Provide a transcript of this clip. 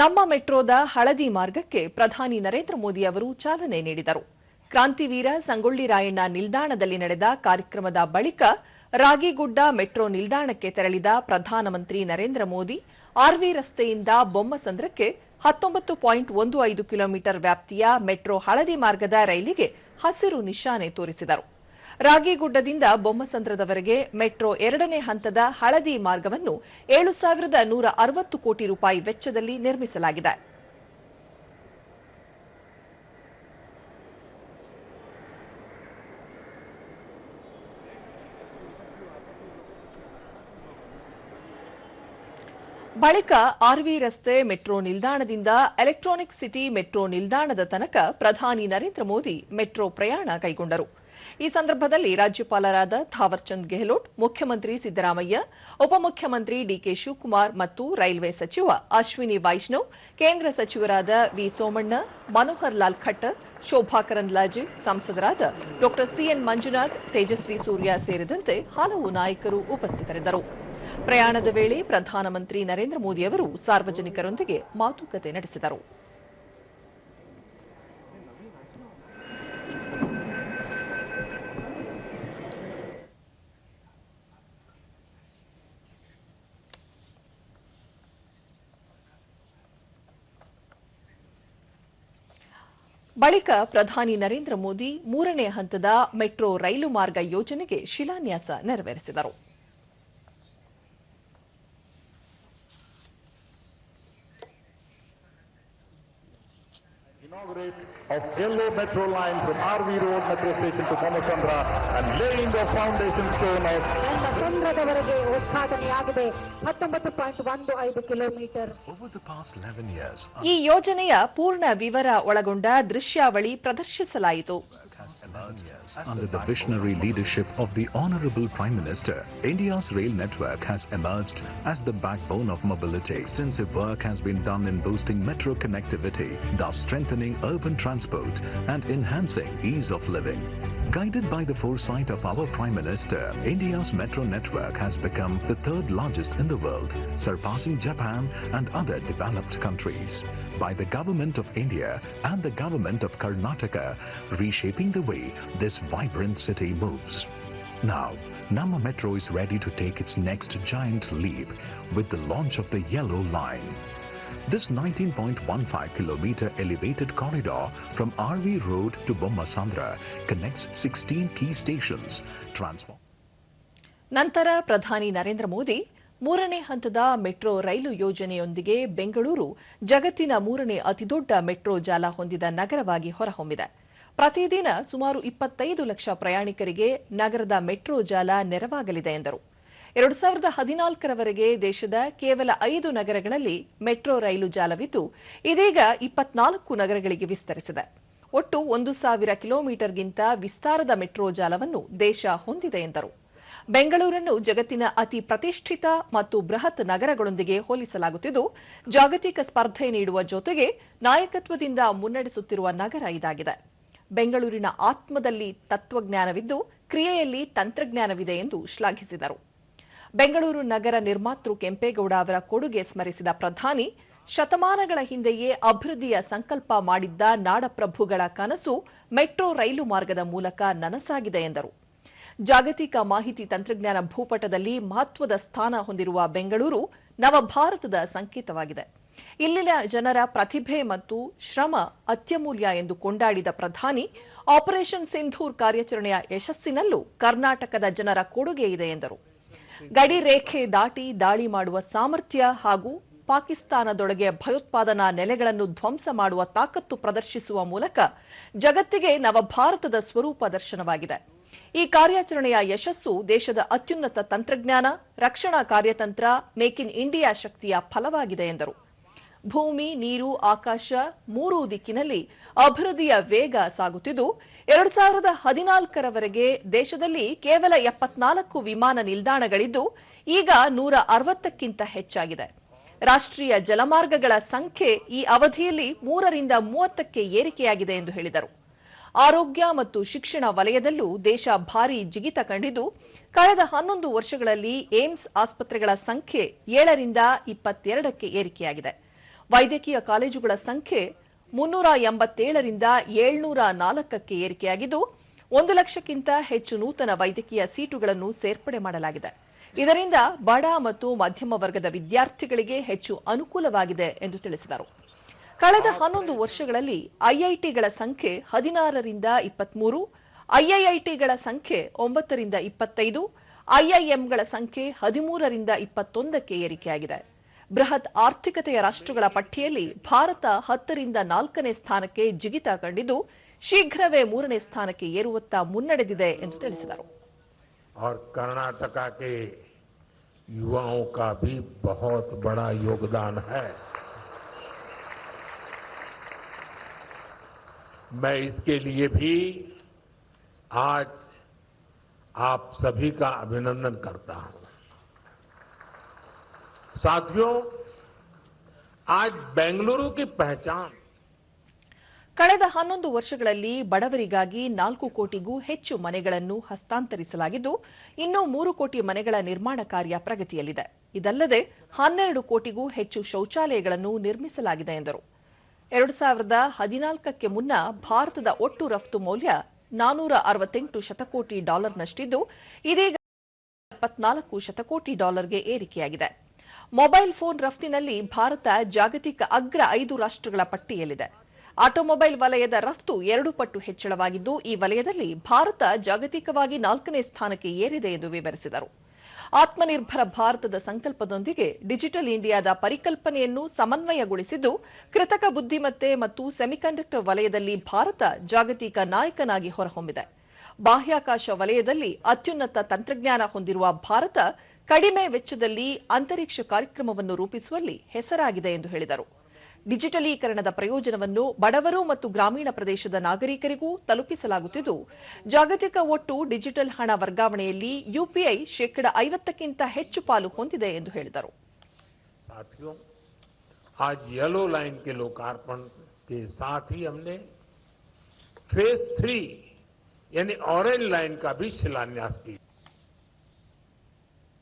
ನಮ್ಮ ಮೆಟ್ರೋದ ಹಳದಿ ಮಾರ್ಗಕ್ಕೆ ಪ್ರಧಾನಿ ನರೇಂದ್ರ ಮೋದಿ ಅವರು ಚಾಲನೆ ನೀಡಿದರು. ಕ್ರಾಂತಿವೀರ ಸಂಗೊಳ್ಳಿ ರಾಯಣ್ಣ ನಿಲ್ದಾಣದಲ್ಲಿ ನಡೆದ ಕಾರ್ಯಕ್ರಮದ ಬಳಿಕ ರಾಗಿಗುಡ್ಡ ಮೆಟ್ರೋ ನಿಲ್ದಾಣಕ್ಕೆ ತೆರಳಿದ ಪ್ರಧಾನಮಂತ್ರಿ ನರೇಂದ್ರ ಮೋದಿ, ಆರ್ವಿ ರಸ್ತೆಯಿಂದ ಬೊಮ್ಮಸಂದ್ರಕ್ಕೆ ಹತ್ತೊಂಬತ್ತು ಪಾಯಿಂಟ್ ಒಂದು ಐದು ಕಿಲೋಮೀಟರ್ ವ್ಯಾಪ್ತಿಯ ಮೆಟ್ರೋ ಹಳದಿ ಮಾರ್ಗದ ರೈಲಿಗೆ ಹಸಿರು ನಿಶಾನೆ ತೋರಿಸಿದರು. ರಾಗಿಗುಡ್ಡದಿಂದ ಬೊಮ್ಮಸಂದ್ರದವರೆಗೆ ಮೆಟ್ರೋ ಎರಡನೇ ಹಂತದ ಹಳದಿ ಮಾರ್ಗವನ್ನು ಏಳು ಸಾವಿರದ ನೂರ ಅರವತ್ತು ಕೋಟಿ ರೂಪಾಯಿ ವೆಚ್ಚದಲ್ಲಿ ನಿರ್ಮಿಸಲಾಗಿದೆ. ಬಳಿಕ ಆರ್ವಿ ರಸ್ತೆ ಮೆಟ್ರೋ ನಿಲ್ದಾಣದಿಂದ ಎಲೆಕ್ಟ್ರಾನಿಕ್ ಸಿಟಿ ಮೆಟ್ರೋ ನಿಲ್ದಾಣದ ತನಕ ಪ್ರಧಾನಿ ನರೇಂದ್ರ ಮೋದಿ ಮೆಟ್ರೋ ಪ್ರಯಾಣ ಕೈಗೊಂಡರು. ಈ ಸಂದರ್ಭದಲ್ಲಿ ರಾಜ್ಯಪಾಲರಾದ ಥಾವರ್ಚಂದ್ ಗೆಹ್ಲೋಟ್, ಮುಖ್ಯಮಂತ್ರಿ ಸಿದ್ದರಾಮಯ್ಯ, ಉಪಮುಖ್ಯಮಂತ್ರಿ ಡಿಕೆ ಶಿವಕುಮಾರ್ ಮತ್ತು ರೈಲ್ವೆ ಸಚಿವ ಅಶ್ವಿನಿ ವೈಷ್ಣವ್, ಕೇಂದ್ರ ಸಚಿವರಾದ ವಿ ಸೋಮಣ್ಣ, ಮನೋಹರ್ ಲಾಲ್ ಖಟ್ಟರ್ ಶೋಭಾ ಕರಂದ್ಲಾಜೆ ಸಂಸದರಾದ ಡಾ ಸಿಎನ್ ಮಂಜುನಾಥ್, ತೇಜಸ್ವಿ ಸೂರ್ಯ ಸೇರಿದಂತೆ ಹಲವು ನಾಯಕರು ಉಪಸ್ಥಿತರಿದ್ದರು. ಪ್ರಯಾಣದ ವೇಳೆ ಪ್ರಧಾನಮಂತ್ರಿ ನರೇಂದ್ರ ಮೋದಿ ಅವರು ಸಾರ್ವಜನಿಕರೊಂದಿಗೆ ಮಾತುಕತೆ ನಡೆಸಿದರು. ಬಳಿಕ ಪ್ರಧಾನಿ ನರೇಂದ್ರ ಮೋದಿ ಮೂರನೇ ಹಂತದ ಮೆಟ್ರೋ ರೈಲು ಮಾರ್ಗ ಯೋಜನೆಗೆ ಶಿಲಾನ್ಯಾಸ ನೆರವೇರಿಸಿದರು. Inaugurate of yellow metro line from RV Road metro station to Bomasandra and laying the foundation stone of ನಮ್ಮ ಸಂದ್ರದವರೆಗೆ ಉದ್ಘಾಟನೆಯಾಗಿದೆ ಹತ್ತೊಂಬತ್ತು ಪಾಯಿಂಟ್ ಒಂದು ಐದು kilometre Over the past 11 years, ಈ ಯೋಜನೆಯ ಪೂರ್ಣ ವಿವರ ಒಳಗೊಂಡ ದೃಶ್ಯಾವಳಿ ಪ್ರದರ್ಶಿಸಲಾಯಿತು has emerged under the visionary leadership of the Honorable Prime Minister. India's rail network has emerged as the backbone of mobility. Extensive work has been done in boosting metro connectivity, thus strengthening urban transport and enhancing ease of living. Guided by the foresight of our Prime Minister, India's metro network has become the third largest in the world, surpassing Japan and other developed countries. By the Government of India and the Government of Karnataka, reshaping the way this vibrant city moves. Now, Nama Metro is ready to take its next giant leap with the launch of the Yellow Line. This 19.15 kilometer elevated corridor from RV Road to Bommasandra connects 16 key stations, transform ನಂತರ ಪ್ರಧಾನಿ ನರೇಂದ್ರ ಮೋದಿ ಮೂರನೇ ಹಂತದ metro ರೈಲು ಯೋಜನೆಯೊಂದಿಗೆ ಬೆಂಗಳೂರು ಜಗತ್ತಿನ ಮೂರನೇ ಅತಿದೊಡ್ಡ metro ಜಾಲ ಹೊಂದಿದ ನಗರವಾಗಿ ಹೊರಹೊಮ್ಮಿದೆ. ಪ್ರತಿದಿನ ಸುಮಾರು ಇಪ್ಪತ್ತೈದು ಲಕ್ಷ ಪ್ರಯಾಣಿಕರಿಗೆ ನಗರದ ಮೆಟ್ರೋ ಜಾಲ ನೆರವಾಗಲಿದೆ ಎಂದರು. ಎರಡು ಸಾವಿರದ ಹದಿನಾಲ್ಕರವರೆಗೆ ದೇಶದ ಕೇವಲ ಐದು ನಗರಗಳಲ್ಲಿ ಮೆಟ್ರೋ ರೈಲು ಜಾಲವಿದ್ದು, ಇದೀಗ ಇಪ್ಪತ್ನಾಲ್ಕು ನಗರಗಳಿಗೆ ವಿಸ್ತರಿಸಿದೆ. ಒಟ್ಟು ಒಂದು ಸಾವಿರ ಕಿಲೋಮೀಟರ್ಗಿಂತ ವಿಸ್ತಾರದ ಮೆಟ್ರೋ ಜಾಲವನ್ನು ದೇಶ ಹೊಂದಿದೆ ಎಂದರು. ಬೆಂಗಳೂರನ್ನು ಜಗತ್ತಿನ ಅತಿ ಪ್ರತಿಷ್ಠಿತ ಮತ್ತು ಬೃಹತ್ ನಗರಗಳೊಂದಿಗೆ ಹೋಲಿಸಲಾಗುತ್ತಿದ್ದು, ಜಾಗತಿಕ ಸ್ಪರ್ಧೆ ನೀಡುವ ಜೊತೆಗೆ ನಾಯಕತ್ವದಿಂದ ಮುನ್ನಡೆಸುತ್ತಿರುವ ನಗರ ಇದಾಗಿದೆ. ಬೆಂಗಳೂರಿನ ಆತ್ಮದಲ್ಲಿ ತತ್ವಜ್ಞಾನವಿದ್ದು, ಕ್ರಿಯೆಯಲ್ಲಿ ತಂತ್ರಜ್ಞಾನವಿದೆ ಎಂದು ಶ್ಲಾಘಿಸಿದರು. ಬೆಂಗಳೂರು ನಗರ ನಿರ್ಮಾತೃ ಕೆಂಪೇಗೌಡ ಅವರ ಕೊಡುಗೆ ಸ್ಮರಿಸಿದ ಪ್ರಧಾನಿ, ಶತಮಾನಗಳ ಹಿಂದೆಯೇ ಅಭಿವೃದ್ಧಿಯ ಸಂಕಲ್ಪ ಮಾಡಿದ್ದ ನಾಡಪ್ರಭುಗಳ ಕನಸು ಮೆಟ್ರೋ ರೈಲು ಮಾರ್ಗದ ಮೂಲಕ ನನಸಾಗಿದೆ ಎಂದರು. ಜಾಗತಿಕ ಮಾಹಿತಿ ತಂತ್ರಜ್ಞಾನ ಭೂಪಟದಲ್ಲಿ ಮಹತ್ವದ ಸ್ಥಾನ ಹೊಂದಿರುವ ಬೆಂಗಳೂರು ನವಭಾರತದ ಸಂಕೇತವಾಗಿದೆ. ಇಲ್ಲಿನ ಜನರ ಪ್ರತಿಭೆ ಮತ್ತು ಶ್ರಮ ಅತ್ಯಮೂಲ್ಯ ಎಂದು ಕೊಂಡಾಡಿದ ಪ್ರಧಾನಿ, ಆಪರೇಷನ್ ಸಿಂಧೂರ್ ಕಾರ್ಯಾಚರಣೆಯ ಯಶಸ್ಸಿನಲ್ಲೂ ಕರ್ನಾಟಕದ ಜನರ ಕೊಡುಗೆ ಇದೆ ಎಂದರು. ಗಡಿ ರೇಖೆ ದಾಟಿ ದಾಳಿ ಮಾಡುವ ಸಾಮರ್ಥ್ಯ ಹಾಗೂ ಪಾಕಿಸ್ತಾನದೊಳಗೆ ಭಯೋತ್ಪಾದನಾ ನೆಲೆಗಳನ್ನು ಧ್ವಂಸ ಮಾಡುವ ತಾಕತ್ತು ಪ್ರದರ್ಶಿಸುವ ಮೂಲಕ ಜಗತ್ತಿಗೆ ನವಭಾರತದ ಸ್ವರೂಪ ದರ್ಶನವಾಗಿದೆ. ಈ ಕಾರ್ಯಾಚರಣೆಯ ಯಶಸ್ಸು ದೇಶದ ಅತ್ಯುನ್ನತ ತಂತ್ರಜ್ಞಾನ, ರಕ್ಷಣಾ ಕಾರ್ಯತಂತ್ರ, ಮೇಕ್ ಇನ್ ಇಂಡಿಯಾ ಶಕ್ತಿಯ ಫಲವಾಗಿದೆ ಎಂದರು. ಭೂಮಿ, ನೀರು, ಆಕಾಶ, ಮೂರೂ ದಿಕ್ಕಿನಲ್ಲಿ ಅಭಿವೃದ್ಧಿಯ ವೇಗ ಸಾಗುತ್ತಿದ್ದು ಎರಡು ಸಾವಿರದ ಹದಿನಾಲ್ಕರವರೆಗೆ ದೇಶದಲ್ಲಿ ಕೇವಲ ಎಪ್ಪತ್ನಾಲ್ಕು ವಿಮಾನ ನಿಲ್ದಾಣಗಳಿದ್ದು, ಈಗ ನೂರ ಅರವತ್ತಕ್ಕಿಂತ ಹೆಚ್ಚಾಗಿದೆ. ರಾಷ್ಟ್ರೀಯ ಜಲಮಾರ್ಗಗಳ ಸಂಖ್ಯೆ ಈ ಅವಧಿಯಲ್ಲಿ ಮೂರರಿಂದ ಮೂವತ್ತಕ್ಕೆ ಏರಿಕೆಯಾಗಿದೆ ಎಂದು ಹೇಳಿದರು. ಆರೋಗ್ಯ ಮತ್ತು ಶಿಕ್ಷಣ ವಲಯದಲ್ಲೂ ದೇಶ ಭಾರಿ ಜಿಗಿತ ಕಂಡಿದ್ದು, ಕಳೆದ ಹನ್ನೊಂದು ವರ್ಷಗಳಲ್ಲಿ ಏಮ್ಸ್ ಆಸ್ಪತ್ರೆಗಳ ಸಂಖ್ಯೆ ಏಳರಿಂದ ಇಪ್ಪತ್ತೆರಡಕ್ಕೆ ಏರಿಕೆಯಾಗಿದೆ. ವೈದ್ಯಕೀಯ ಕಾಲೇಜುಗಳ ಸಂಖ್ಯೆ ಮುನ್ನೂರ ಎಂಬತ್ತೇಳರಿಂದ ಏಳ್ನೂರ ನಾಲ್ಕಕ್ಕೆ ಏರಿಕೆಯಾಗಿದ್ದು, ಒಂದು ಲಕ್ಷಕ್ಕಿಂತ ಹೆಚ್ಚು ನೂತನ ವೈದ್ಯಕೀಯ ಸೀಟುಗಳನ್ನು ಸೇರ್ಪಡೆ ಮಾಡಲಾಗಿದೆ. ಇದರಿಂದ ಬಡ ಮತ್ತು ಮಧ್ಯಮ ವರ್ಗದ ವಿದ್ಯಾರ್ಥಿಗಳಿಗೆ ಹೆಚ್ಚು ಅನುಕೂಲವಾಗಿದೆ ಎಂದು ತಿಳಿಸಿದರು. ಕಳೆದ ಹನ್ನೊಂದು ವರ್ಷಗಳಲ್ಲಿ ಐಐಟಿಗಳ ಸಂಖ್ಯೆ ಹದಿನಾರರಿಂದ ಇಪ್ಪತ್ಮೂರು, ಐಐಐಟಿಗಳ ಸಂಖ್ಯೆ ಒಂಬತ್ತರಿಂದ ಇಪ್ಪತ್ತೈದು, ಐಐಎಂಗಳ ಸಂಖ್ಯೆ ಹದಿಮೂರರಿಂದ ಇಪ್ಪತ್ತೊಂದಕ್ಕೆ ಏರಿಕೆಯಾಗಿದೆ. ಬೃಹತ್ ಆರ್ಥಿಕತೆಯ ರಾಷ್ಟ್ರಗಳ ಪಟ್ಟಿಯಲ್ಲಿ ಭಾರತ ಹತ್ತರಿಂದ ನಾಲ್ಕನೇ ಸ್ಥಾನಕ್ಕೆ ಜಿಗಿತ ಕಂಡಿದ್ದು ಶೀಘ್ರವೇ ಮೂರನೇ ಸ್ಥಾನಕ್ಕೆ ಏರುವತ್ತ ಮುನ್ನಡೆದಿದೆ ಎಂದು ತಿಳಿಸಿದರು और कर्नाटका के युवाओं का भी बहुत बड़ा योगदान है मैं इसके लिए भी आज आप सभी का अभिनंदन करता हूं साथियों आज बेंगलुरु की पहचान ಕಳೆದ ಹನ್ನೊಂದು ವರ್ಷಗಳಲ್ಲಿ ಬಡವರಿಗಾಗಿ ನಾಲ್ಕು ಕೋಟಿಗೂ ಹೆಚ್ಚು ಮನೆಗಳನ್ನು ಹಸ್ತಾಂತರಿಸಲಾಗಿದ್ದು ಇನ್ನೂ ಮೂರು ಕೋಟಿ ಮನೆಗಳ ನಿರ್ಮಾಣ ಕಾರ್ಯ ಪ್ರಗತಿಯಲ್ಲಿದೆ ಇದಲ್ಲದೆ ಹನ್ನೆರಡು ಕೋಟಿಗೂ ಹೆಚ್ಚು ಶೌಚಾಲಯಗಳನ್ನು ನಿರ್ಮಿಸಲಾಗಿದೆ ಎಂದರು ಎರಡು ಸಾವಿರದ ಹದಿನಾಲ್ಕಕ್ಕೆ ಮುನ್ನ ಭಾರತದ ಒಟ್ಟು ರಫ್ತು ಮೌಲ್ಯ ನಾನೂರ ಅರವತ್ತೆಂಟು ಶತಕೋಟಿ ಡಾಲರ್ನಷ್ಟಿದ್ದು ಇದೀಗ ಇಪ್ಪತ್ನಾಲ್ಕು ಶತಕೋಟಿ ಡಾಲರ್ಗೆ ಏರಿಕೆಯಾಗಿದೆ ಮೊಬೈಲ್ ಫೋನ್ ರಫ್ತಿನಲ್ಲಿ ಭಾರತ ಜಾಗತಿಕ ಅಗ್ರ ಐದು ರಾಷ್ಟ್ರಗಳ ಪಟ್ಟಿಯಲ್ಲಿದೆ. ಆಟೋಮೊಬೈಲ್ ವಲಯದ ರಫ್ತು ಎರಡು ಪಟ್ಟು ಹೆಚ್ಚಳವಾಗಿದ್ದು, ಈ ವಲಯದಲ್ಲಿ ಭಾರತ ಜಾಗತಿಕವಾಗಿ ನಾಲ್ಕನೇ ಸ್ಥಾನಕ್ಕೆ ಏರಿದೆ ಎಂದು ವಿವರಿಸಿದರು. ಆತ್ಮನಿರ್ಭರ ಭಾರತದ ಸಂಕಲ್ಪದೊಂದಿಗೆ ಡಿಜಿಟಲ್ ಇಂಡಿಯಾದ ಪರಿಕಲ್ಪನೆಯನ್ನು ಸಮನ್ವಯಗೊಳಿಸಿದ್ದು, ಕೃತಕ ಬುದ್ಧಿಮತ್ತೆ ಮತ್ತು ಸೆಮಿಕಂಡಕ್ಟರ್ ವಲಯದಲ್ಲಿ ಭಾರತ ಜಾಗತಿಕ ನಾಯಕನಾಗಿ ಹೊರಹೊಮ್ಮಿದೆ. ಬಾಹ್ಯಾಕಾಶ ವಲಯದಲ್ಲಿ ಅತ್ಯುನ್ನತ ತಂತ್ರಜ್ಞಾನ ಹೊಂದಿರುವ ಭಾರತ ಕಡಿಮೆ ವೆಚ್ಚದಲ್ಲಿ ಅಂತರಿಕ್ಷ ಕಾರ್ಯಕ್ರಮವನ್ನು ರೂಪಿಸುವಲ್ಲಿ ಹೆಸರಾಗಿದೆ ಎಂದು ಹೇಳಿದರು ಡಿಜಿಟಲೀಕರಣದ ಪ್ರಯೋಜನವನ್ನು ಬಡವರು ಮತ್ತು ಗ್ರಾಮೀಣ ಪ್ರದೇಶದ ನಾಗರಿಕರಿಗೂ ತಲುಪಿಸಲಾಗುತ್ತಿದ್ದು ಜಾಗತಿಕ ಒಟ್ಟು ಡಿಜಿಟಲ್ ಹಣ ವರ್ಗಾವಣೆಯಲ್ಲಿ ಯುಪಿಐ ಶೇಕಡ ಐವತ್ತಕ್ಕಿಂತ ಹೆಚ್ಚು ಪಾಲು ಹೊಂದಿದೆ ಎಂದು ಹೇಳಿದರು साथियों आज येलो लाइन के लोकार्पण के साथ ही हमने फेज थ्री यानी ऑरेंज लाइन का भी शिलान्यास किया